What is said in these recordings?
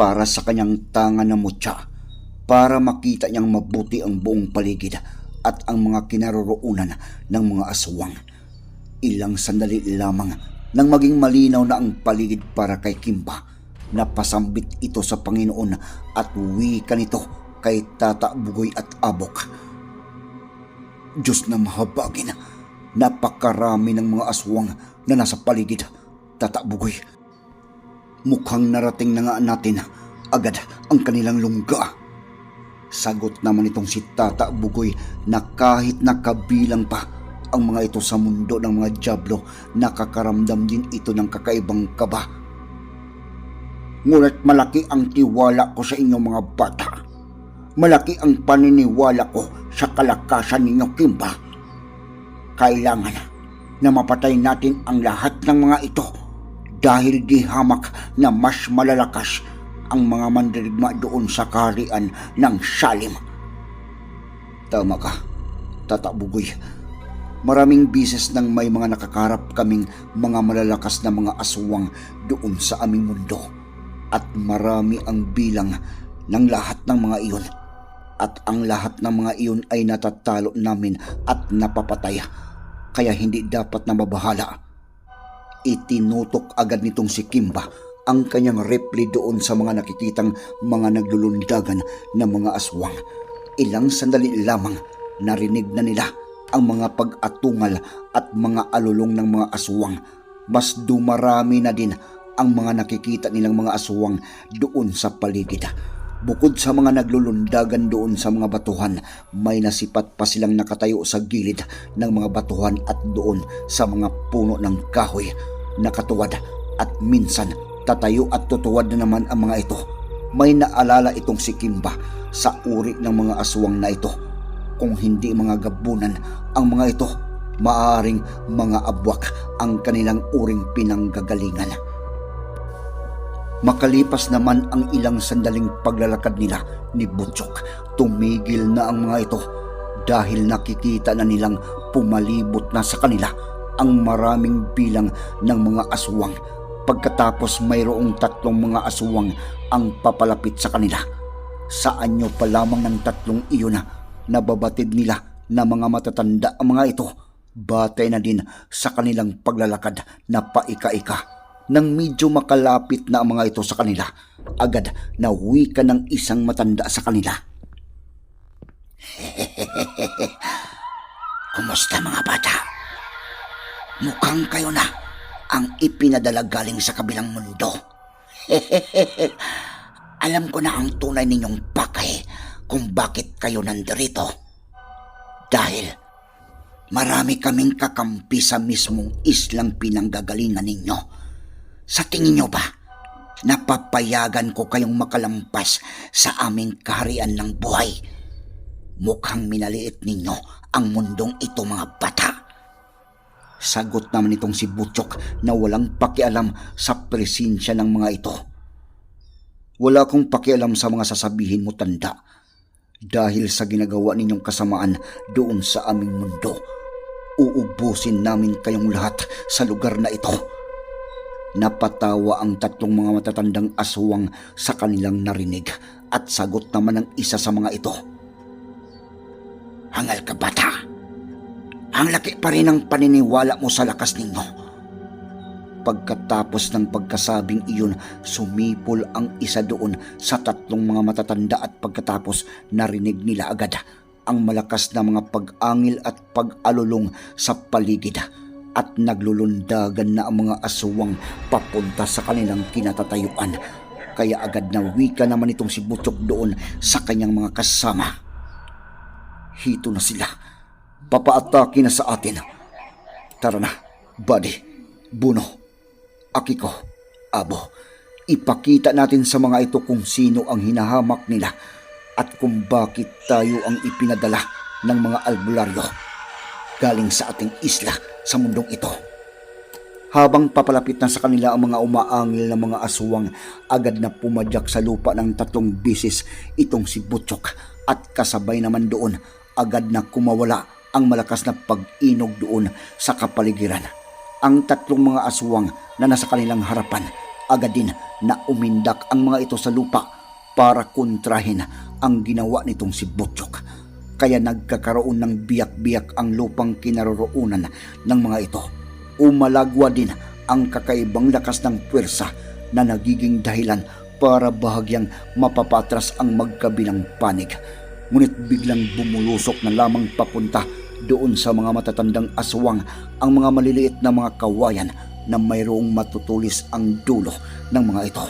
para sa kanyang tanga na mutya para makita niyang mabuti ang buong paligid at ang mga kinaroroonan ng mga aswang. Ilang sandali lamang nang maging malinaw na ang paligid para kay Kimba. Napasambit ito sa Panginoon at wika nito kay Tata Bugoy at Abok. Diyos na mahabagin, napakarami ng mga aswang na nasa paligid. Tata Bugoy, mukhang narating na nga natin agad ang kanilang lungga. Sagot naman itong si Tata Bugoy na kahit nakabilang pa ang mga ito sa mundo ng mga Diablo, nakakaramdam din ito ng kakaibang kaba. Ngunit malaki ang tiwala ko sa inyong mga bata. Malaki ang paniniwala ko sa kalakasan ninyo, Kimba. Kailangan na mapatay natin ang lahat ng mga ito dahil di hamak na mas malalakas ang mga mandirigma doon sa kaharian ng Salim. Tama ka, tatabugoy. Maraming bises nang may mga nakakarap kaming mga malalakas na mga aswang doon sa aming mundo. At marami ang bilang ng lahat ng mga iyon. At ang lahat ng mga iyon ay natatalo namin at napapatay. Kaya hindi dapat na mabahala. Itinutok agad nitong si Kimba ang kanyang repli doon sa mga nakikitang mga naglulundagan na mga aswang. Ilang sandali lamang narinig na nila ang mga pag-atungal at mga alulong ng mga aswang. Mas dumarami na din ang mga nakikita nilang mga aswang doon sa paligid. Bukod sa mga naglulundagan doon sa mga batuhan, may nasipat pa silang nakatayo sa gilid ng mga batuhan at doon sa mga puno ng kahoy. Nakatuwad at minsan tatayo at tutuwad na naman ang mga ito. May naalala itong si Kimba sa uri ng mga aswang na ito. Kung hindi mga gabunan ang mga ito, maaring mga abwak ang kanilang uring pinanggagalingan. Makalipas naman ang ilang sandaling paglalakad nila ni Butchok, tumigil na ang mga ito dahil nakikita na nilang pumalibot na sa kanila ang maraming bilang ng mga aswang. Pagkatapos mayroong tatlong mga aswang ang papalapit sa kanila. Sa anyo pa lamang ng tatlong iyon na nababatid nila na mga matatanda ang mga ito. Batay na din sa kanilang paglalakad na paika-ika. Nang medyo makalapit na ang mga ito sa kanila, agad na wika ng isang matanda sa kanila. Kumusta mga bata? Mukhang kayo na ang ipinadala galing sa kabilang mundo. Alam ko na ang tunay ninyong pakay kung bakit kayo nandirito. Dahil marami kaming kakampi sa mismong islang pinanggagalingan ninyo. Sa tingin nyo ba, napapayagan ko kayong makalampas sa aming kaharian ng buhay? Mukhang minaliit ninyo ang mundong ito mga bata. Sagot naman itong si Butchok na walang pakialam sa presensya ng mga ito. Wala akong pakialam sa mga sasabihin mo tanda dahil sa ginagawa ninyong kasamaan doon sa aming mundo. Uubusin namin kayong lahat sa lugar na ito. Napatawa ang tatlong mga matatandang aswang sa kanilang narinig at sagot naman ng isa sa mga ito. Hangal ka bata. Ang laki pa rin ang paniniwala mo sa lakas ninyo. pagkatapos ng pagkasabing iyon, sumipol ang isa doon sa tatlong mga matatanda at pagkatapos narinig nila agad ang malakas na mga pag-angil at pag-alulong sa paligid at naglulundagan na ang mga aswang papunta sa kanilang kinatatayuan. Kaya agad na wika naman itong si Butchok doon sa kanyang mga kasama. Hito na sila. Papaatake na sa atin. Tara na, buddy, buno, akiko, abo. Ipakita natin sa mga ito kung sino ang hinahamak nila at kung bakit tayo ang ipinadala ng mga albularyo galing sa ating isla sa mundong ito. Habang papalapit na sa kanila ang mga umaangil na mga aswang, agad na pumadyak sa lupa ng tatlong bisis itong si Butchok at kasabay naman doon agad na kumawala ang malakas na pag-inog doon sa kapaligiran. Ang tatlong mga aswang na nasa kanilang harapan, agad din na umindak ang mga ito sa lupa para kontrahin ang ginawa nitong si Butchok. Kaya nagkakaroon ng biyak-biyak ang lupang kinaroroonan ng mga ito. Umalagwa din ang kakaibang lakas ng puwersa na nagiging dahilan para bahagyang mapapatras ang magkabilang panig. Ngunit biglang bumulusok na lamang papunta doon sa mga matatandang aswang ang mga maliliit na mga kawayan na mayroong matutulis ang dulo ng mga ito.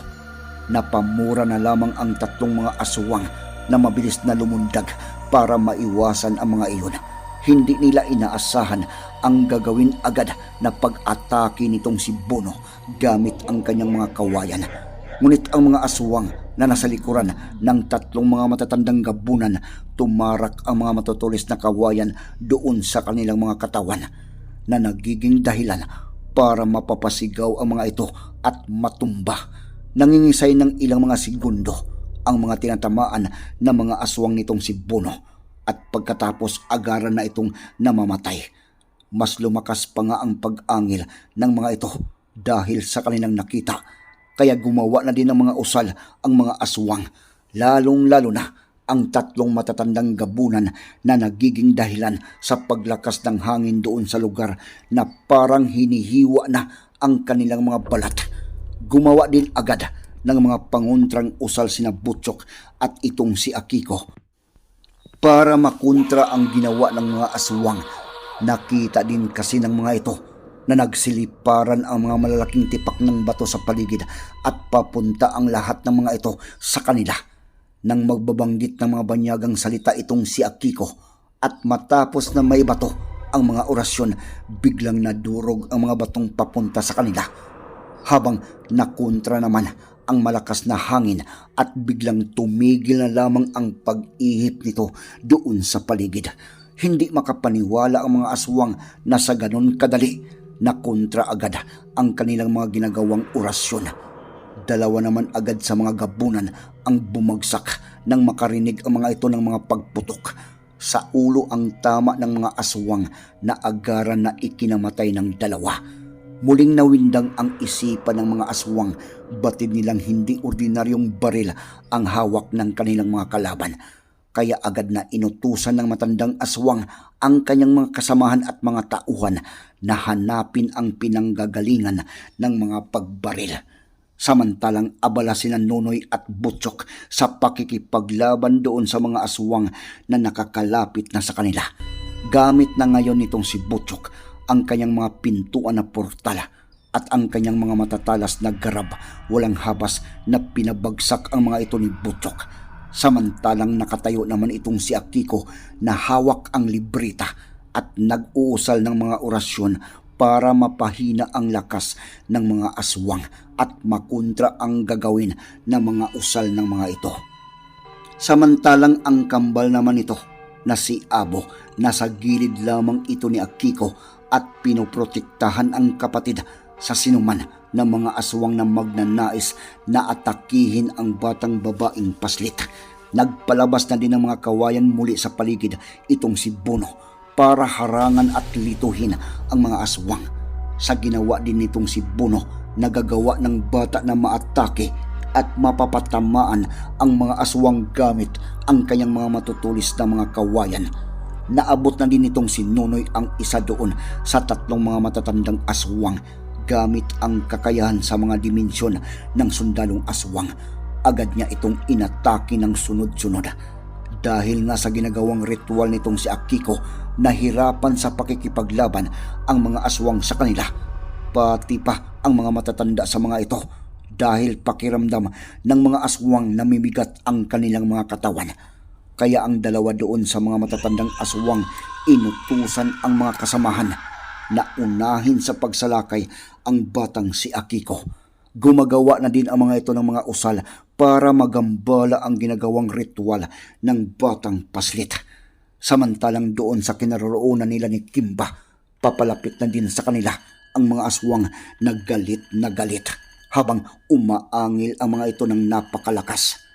Napamura na lamang ang tatlong mga aswang na mabilis na lumundag para maiwasan ang mga iyon. Hindi nila inaasahan ang gagawin agad na pag-atake nitong si Bono gamit ang kanyang mga kawayan. Ngunit ang mga aswang na nasa likuran ng tatlong mga matatandang gabunan tumarak ang mga matutulis na kawayan doon sa kanilang mga katawan na nagiging dahilan para mapapasigaw ang mga ito at matumba. Nangingisay ng ilang mga segundo ang mga tinatamaan ng mga aswang nitong si Bono at pagkatapos agaran na itong namamatay. Mas lumakas pa nga ang pag-angil ng mga ito dahil sa kanilang nakita kaya gumawa na din ng mga usal ang mga aswang lalong-lalo na ang tatlong matatandang gabunan na nagiging dahilan sa paglakas ng hangin doon sa lugar na parang hinihiwa na ang kanilang mga balat. Gumawa din agad ng mga panguntrang usal sina Butchok at itong si Akiko para makontra ang ginawa ng mga aswang. Nakita din kasi ng mga ito na nagsiliparan ang mga malalaking tipak ng bato sa paligid at papunta ang lahat ng mga ito sa kanila. Nang magbabanggit ng mga banyagang salita itong si Akiko at matapos na may bato ang mga orasyon, biglang nadurog ang mga batong papunta sa kanila. Habang nakontra naman ang malakas na hangin at biglang tumigil na lamang ang pag-ihip nito doon sa paligid. Hindi makapaniwala ang mga aswang na sa ganon kadali na kontra agad ang kanilang mga ginagawang orasyon. Dalawa naman agad sa mga gabunan ang bumagsak nang makarinig ang mga ito ng mga pagputok. Sa ulo ang tama ng mga aswang na agaran na ikinamatay ng dalawa. Muling nawindang ang isipan ng mga aswang, batid nilang hindi ordinaryong baril ang hawak ng kanilang mga kalaban. Kaya agad na inutusan ng matandang aswang ang kanyang mga kasamahan at mga tauhan na hanapin ang pinanggagalingan ng mga pagbaril. Samantalang abala sina Nonoy at Butchok sa pakikipaglaban doon sa mga aswang na nakakalapit na sa kanila. Gamit na ngayon nitong si Butchok ang kanyang mga pintuan na portal at ang kanyang mga matatalas na garab walang habas na pinabagsak ang mga ito ni Butchok. Samantalang nakatayo naman itong si Akiko na hawak ang librita at nag-uusal ng mga orasyon para mapahina ang lakas ng mga aswang at makontra ang gagawin ng mga usal ng mga ito. Samantalang ang kambal naman ito na si Abo nasa gilid lamang ito ni Akiko at pinoprotektahan ang kapatid sa sinuman ng mga aswang na magnanais na atakihin ang batang babaeng paslit. Nagpalabas na din ng mga kawayan muli sa paligid itong si Bono para harangan at lituhin ang mga aswang. Sa ginawa din nitong si Bono, nagagawa ng bata na maatake at mapapatamaan ang mga aswang gamit ang kanyang mga matutulis na mga kawayan. Naabot na din nitong si Nonoy ang isa doon sa tatlong mga matatandang aswang gamit ang kakayahan sa mga dimensyon ng sundalong aswang. Agad niya itong inatake ng sunod-sunod. Dahil nga sa ginagawang ritual nitong si Akiko, nahirapan sa pakikipaglaban ang mga aswang sa kanila. Pati pa ang mga matatanda sa mga ito dahil pakiramdam ng mga aswang namimigat ang kanilang mga katawan. Kaya ang dalawa doon sa mga matatandang aswang inutusan ang mga kasamahan na unahin sa pagsalakay ang batang si Akiko. Gumagawa na din ang mga ito ng mga usal para magambala ang ginagawang ritual ng batang paslit. Samantalang doon sa kinaroroonan nila ni Kimba, papalapit na din sa kanila ang mga aswang na galit na galit habang umaangil ang mga ito ng napakalakas.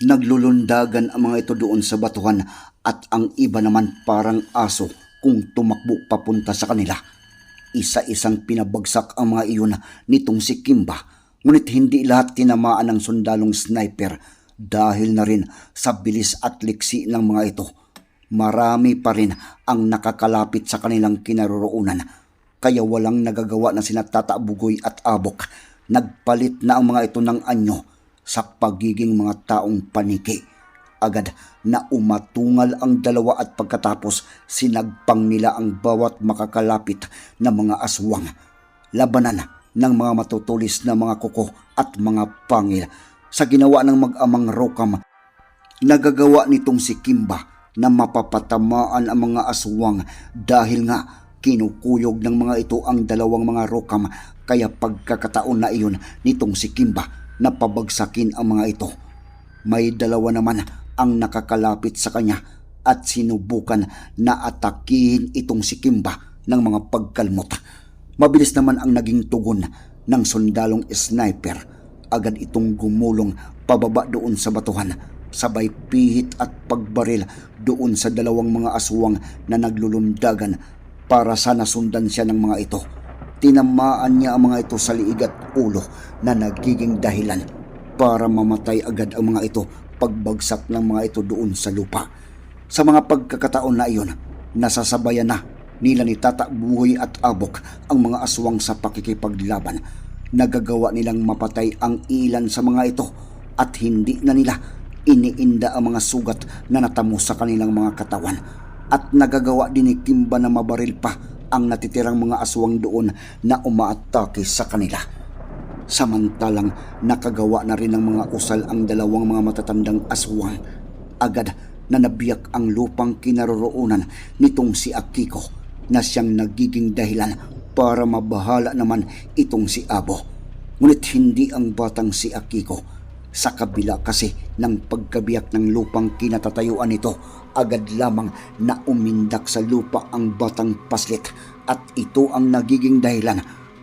Naglulundagan ang mga ito doon sa batuhan at ang iba naman parang aso kung tumakbo papunta sa kanila. Isa-isang pinabagsak ang mga iyon nitong si Kimba, ngunit hindi lahat tinamaan ng sundalong sniper dahil na rin sa bilis at liksi ng mga ito. Marami pa rin ang nakakalapit sa kanilang kinaroroonan, kaya walang nagagawa na sina Bugoy at Abok. Nagpalit na ang mga ito ng anyo sa pagiging mga taong paniki. Agad na umatungal ang dalawa at pagkatapos sinagpang nila ang bawat makakalapit na mga aswang. Labanan ng mga matutulis na mga kuko at mga pangil. Sa ginawa ng mag-amang Rokam, nagagawa nitong si Kimba na mapapatamaan ang mga aswang dahil nga kinukuyog ng mga ito ang dalawang mga Rokam kaya pagkakataon na iyon nitong si Kimba na pabagsakin ang mga ito. May dalawa naman ang nakakalapit sa kanya at sinubukan na atakihin itong si Kimba ng mga pagkalmot. Mabilis naman ang naging tugon ng sundalong sniper. Agad itong gumulong pababa doon sa batuhan sabay pihit at pagbaril doon sa dalawang mga aswang na naglulundagan para sana sundan siya ng mga ito. Tinamaan niya ang mga ito sa liig at ulo na nagiging dahilan para mamatay agad ang mga ito pagbagsak ng mga ito doon sa lupa. Sa mga pagkakataon na iyon, nasasabayan na nila ni Tata Buhoy at Abok ang mga aswang sa pakikipaglaban. Nagagawa nilang mapatay ang ilan sa mga ito at hindi na nila iniinda ang mga sugat na natamo sa kanilang mga katawan. At nagagawa din ni Kimba na mabaril pa ang natitirang mga aswang doon na umaatake sa kanila. Samantalang nakagawa na rin ng mga usal ang dalawang mga matatandang aswang. Agad na nabiyak ang lupang kinaroroonan nitong si Akiko na siyang nagiging dahilan para mabahala naman itong si Abo. Ngunit hindi ang batang si Akiko. Sa kabila kasi ng pagkabiyak ng lupang kinatatayuan nito, agad lamang na umindak sa lupa ang batang paslit at ito ang nagiging dahilan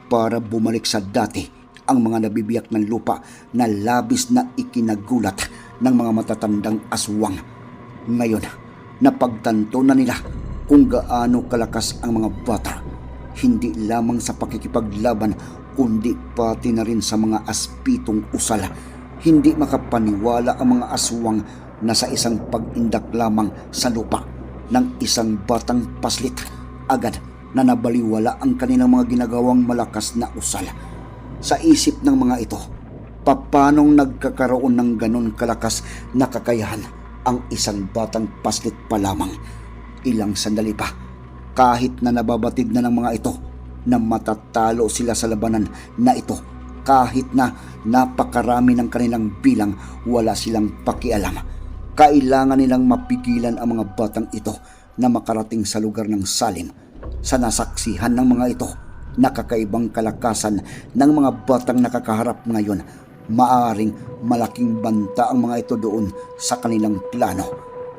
para bumalik sa dati ang mga nabibiyak ng lupa na labis na ikinagulat ng mga matatandang aswang. Ngayon, napagtanto na nila kung gaano kalakas ang mga bata, hindi lamang sa pakikipaglaban kundi pati na rin sa mga aspitong usal. Hindi makapaniwala ang mga aswang na sa isang pag-indak lamang sa lupa ng isang batang paslit agad na nabaliwala ang kanilang mga ginagawang malakas na usal. Sa isip ng mga ito, papanong nagkakaroon ng ganon kalakas na kakayahan ang isang batang paslit pa lamang. Ilang sandali pa, kahit na nababatid na ng mga ito na matatalo sila sa labanan na ito kahit na napakarami ng kanilang bilang wala silang pakialam. Kailangan nilang mapigilan ang mga batang ito na makarating sa lugar ng salim sa nasaksihan ng mga ito. Nakakaibang kalakasan ng mga batang nakakaharap ngayon. Maaring malaking banta ang mga ito doon sa kanilang plano.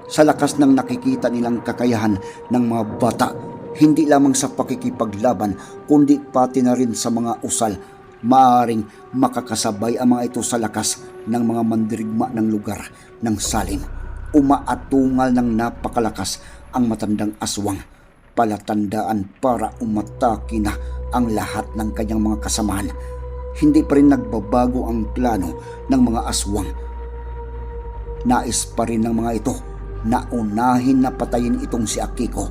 Sa lakas ng nakikita nilang kakayahan ng mga bata hindi lamang sa pakikipaglaban kundi pati na rin sa mga usal maaring makakasabay ang mga ito sa lakas ng mga mandirigma ng lugar ng salim umaatungal ng napakalakas ang matandang aswang palatandaan para umatake na ang lahat ng kanyang mga kasamahan. Hindi pa rin nagbabago ang plano ng mga aswang. Nais pa rin ng mga ito na unahin na patayin itong si Akiko.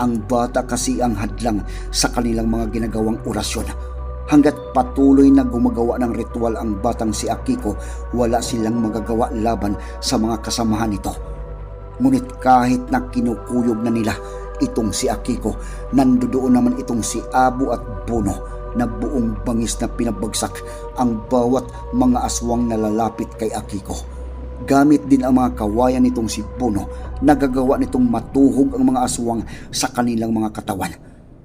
Ang bata kasi ang hadlang sa kanilang mga ginagawang orasyon. Hanggat patuloy na gumagawa ng ritual ang batang si Akiko, wala silang magagawa laban sa mga kasamahan nito. Ngunit kahit na kinukuyog na nila itong si Akiko, nandoon naman itong si Abu at Bono na buong bangis na pinabagsak ang bawat mga aswang na lalapit kay Akiko. Gamit din ang mga kawayan nitong si Bono, nagagawa nitong matuhog ang mga aswang sa kanilang mga katawan.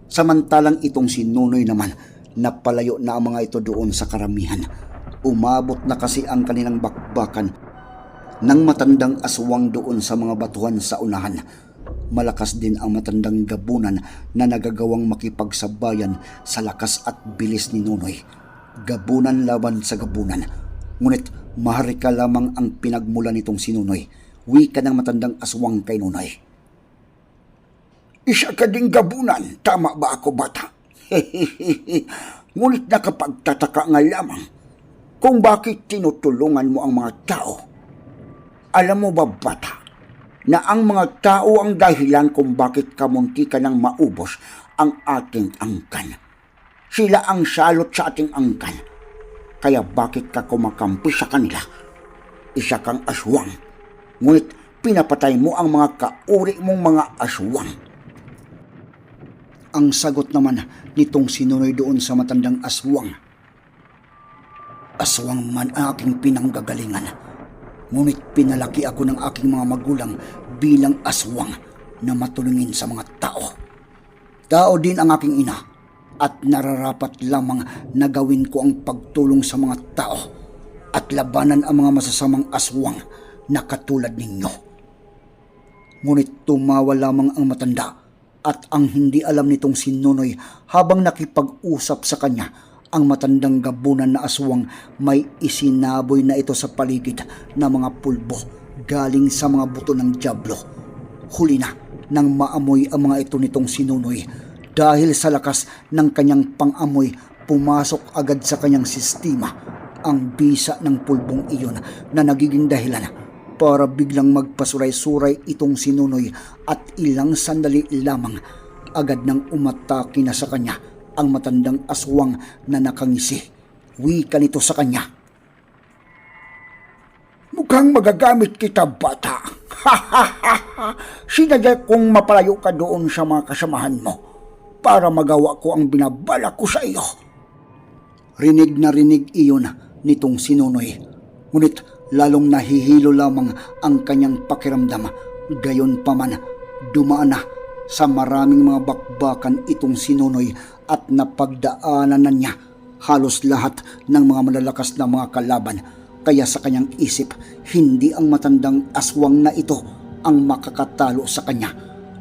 Samantalang itong si Nunoy naman, napalayo na ang mga ito doon sa karamihan. Umabot na kasi ang kanilang bakbakan ng matandang aswang doon sa mga batuhan sa unahan. Malakas din ang matandang gabunan na nagagawang makipagsabayan sa lakas at bilis ni Nunoy. Gabunan laban sa gabunan. Ngunit maharika lamang ang pinagmula nitong si Nunoy. Wika ng matandang aswang kay Nunoy. Isa ka ding gabunan, tama ba ako bata? Ngunit nakapagtataka nga lamang kung bakit tinutulungan mo ang mga tao. Alam mo ba bata, na ang mga tao ang dahilan kung bakit kamunti ka nang maubos ang ating angkan. Sila ang salot sa ating angkan. Kaya bakit ka kumakampi sa kanila? Isa kang aswang. Ngunit pinapatay mo ang mga kauri mong mga aswang. Ang sagot naman nitong sinunoy doon sa matandang aswang. Aswang man ang aking pinanggagalingan. Ngunit pinalaki ako ng aking mga magulang bilang aswang na matulungin sa mga tao. Tao din ang aking ina at nararapat lamang na gawin ko ang pagtulong sa mga tao at labanan ang mga masasamang aswang na katulad ninyo. Ngunit tumawa lamang ang matanda at ang hindi alam nitong si Nunoy habang nakipag-usap sa kanya ang matandang gabunan na aswang may isinaboy na ito sa paligid na mga pulbo galing sa mga buto ng Diablo. Huli na nang maamoy ang mga ito nitong sinunoy dahil sa lakas ng kanyang pangamoy pumasok agad sa kanyang sistema ang bisa ng pulbong iyon na nagiging dahilan para biglang magpasuray-suray itong sinunoy at ilang sandali lamang agad nang umatake na sa kanya ang matandang aswang na nakangisi. Wika nito sa kanya. Mukhang magagamit kita, bata. Sinadya kong mapalayo ka doon sa mga kasamahan mo para magawa ko ang binabala ko sa iyo. Rinig na rinig iyon nitong sinunoy. Ngunit lalong nahihilo lamang ang kanyang pakiramdam. Gayon pa man, dumaan na sa maraming mga bakbakan itong sinunoy at napagdaanan na niya halos lahat ng mga malalakas na mga kalaban. Kaya sa kanyang isip, hindi ang matandang aswang na ito ang makakatalo sa kanya.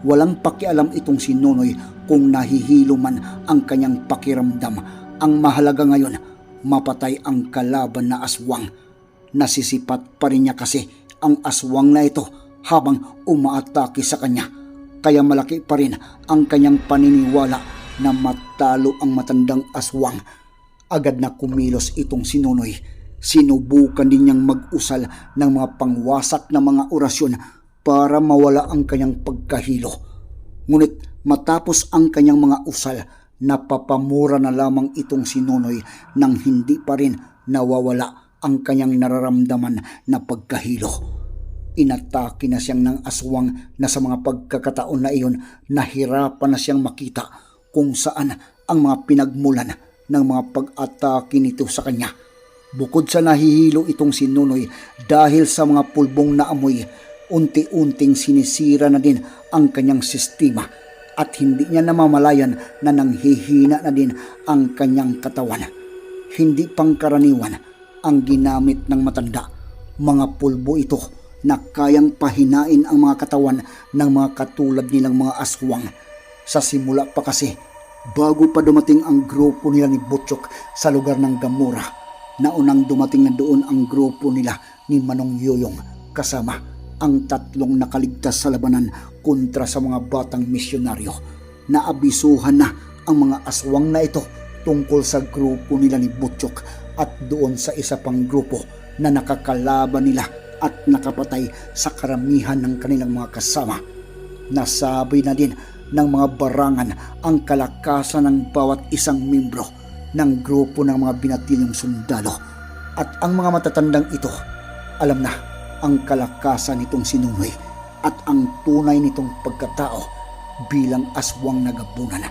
Walang pakialam itong si Nonoy kung nahihilo man ang kanyang pakiramdam. Ang mahalaga ngayon, mapatay ang kalaban na aswang. Nasisipat pa rin niya kasi ang aswang na ito habang umaatake sa kanya. Kaya malaki pa rin ang kanyang paniniwala na matalo ang matandang aswang. Agad na kumilos itong sinunoy. Sinubukan din niyang mag-usal ng mga pangwasak na mga orasyon para mawala ang kanyang pagkahilo. Ngunit matapos ang kanyang mga usal, napapamura na lamang itong sinunoy nang hindi pa rin nawawala ang kanyang nararamdaman na pagkahilo. Inatake na siyang ng aswang na sa mga pagkakataon na iyon nahirapan na siyang makita kung saan ang mga pinagmulan ng mga pag-atake nito sa kanya. Bukod sa nahihilo itong si Nunoy dahil sa mga pulbong na amoy, unti-unting sinisira na din ang kanyang sistema at hindi niya namamalayan na nanghihina na din ang kanyang katawan. Hindi pangkaraniwan ang ginamit ng matanda. Mga pulbo ito na kayang pahinain ang mga katawan ng mga katulad nilang mga aswang. Sa simula pa kasi, bago pa dumating ang grupo nila ni Butchok sa lugar ng Gamura, Naunang dumating na doon ang grupo nila ni Manong Yoyong kasama ang tatlong nakaligtas sa labanan kontra sa mga batang misyonaryo. Naabisuhan na ang mga aswang na ito tungkol sa grupo nila ni Butchok at doon sa isa pang grupo na nakakalaban nila at nakapatay sa karamihan ng kanilang mga kasama. Nasabi na din ng mga barangan ang kalakasan ng bawat isang membro ng grupo ng mga binatilyong sundalo. At ang mga matatandang ito, alam na ang kalakasan nitong sinunoy at ang tunay nitong pagkatao bilang aswang nagabunan.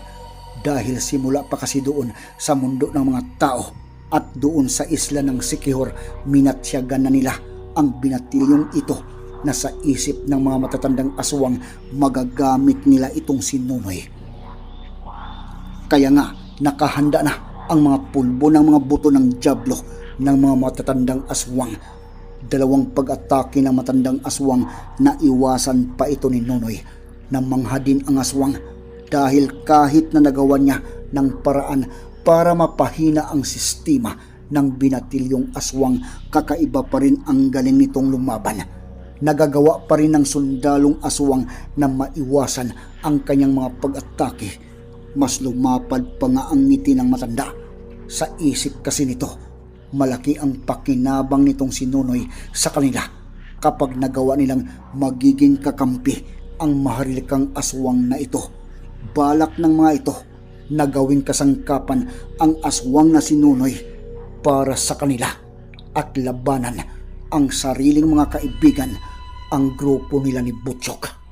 Dahil simula pa kasi doon sa mundo ng mga tao at doon sa isla ng Sikihor, minatsyagan na nila ang binatilyong ito na sa isip ng mga matatandang aswang magagamit nila itong sinunoy. Kaya nga, nakahanda na ang mga pulbo ng mga buto ng Diablo ng mga matatandang aswang. Dalawang pag-atake ng matandang aswang na iwasan pa ito ni Nonoy na mangha din ang aswang dahil kahit na nagawa niya ng paraan para mapahina ang sistema ng binatilyong aswang kakaiba pa rin ang galing nitong lumaban. Nagagawa pa rin ng sundalong aswang na maiwasan ang kanyang mga pag-atake mas lumapad pa nga ang ngiti ng matanda. Sa isip kasi nito, malaki ang pakinabang nitong sinunoy sa kanila kapag nagawa nilang magiging kakampi ang maharilikang aswang na ito. Balak ng mga ito na gawing kasangkapan ang aswang na sinunoy para sa kanila at labanan ang sariling mga kaibigan ang grupo nila ni Butchok.